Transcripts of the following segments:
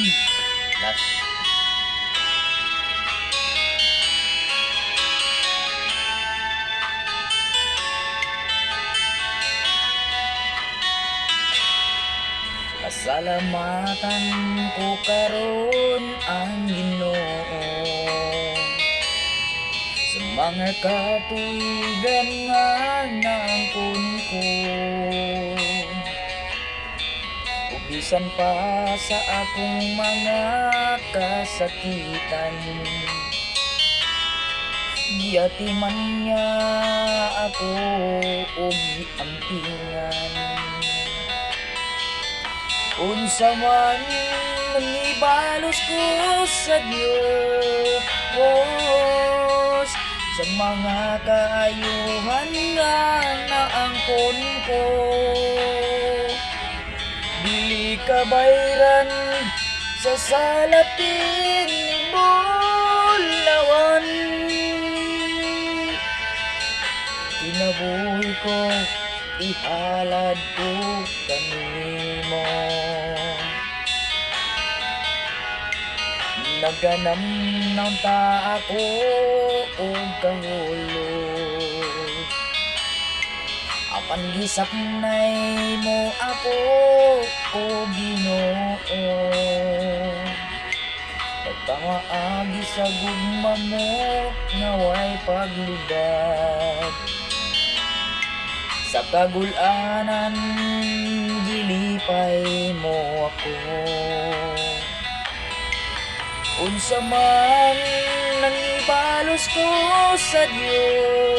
Last. Pasalamatan ko karon ang Ginoo sa mga katuigan ko ug bisan pa sa akong mga kasakitan. Giyatiman niya ako ug giampingan Unsa man nangibalos ko sa Diyos Sa mga kaayuhan nga naangkon ko Dili ka bayran sa salapin ni Bulawan. Kinabuhi ko, ihalad ko kanimo. Naganam ng ta ako o kahulog Apan gisaknay mo ako o ginoo. Pagpangaagi sa gugma mo Naway paglubad Sa kagulanan Gilipay mo ako. Unsa man nangibalos ko sa Diyos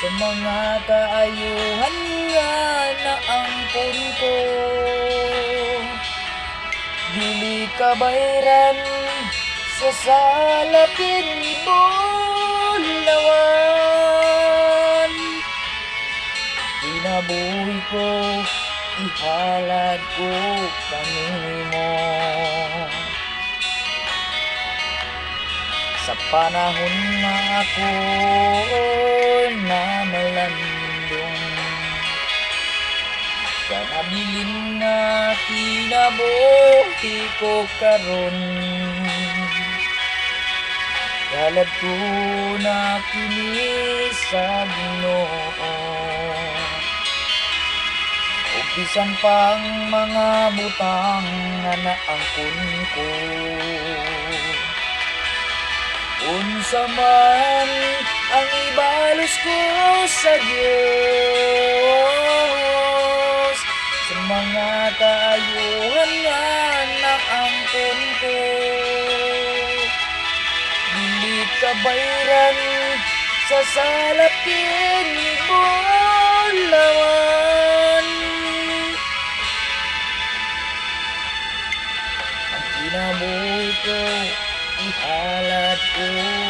Sa mga kaayuhan nga naangkon ko. Dili ka bayran sa salapin ni Bulawan Kinabuhi ko, ihalad ko kanimo Sa panahon nga ako na malandong Sa nabilin nga kinabuhi ko karon Kalad ko na kini sa Ginoo. Ug bisan pang mga butang nga naangkon ko. Unsa man ang ibalos ko sa Diyos Sa mga kaayuhan nga naangkon ko. Dili ka bayran sa salapin ni Bulawan Ang kinabuhi ko, ihalad ko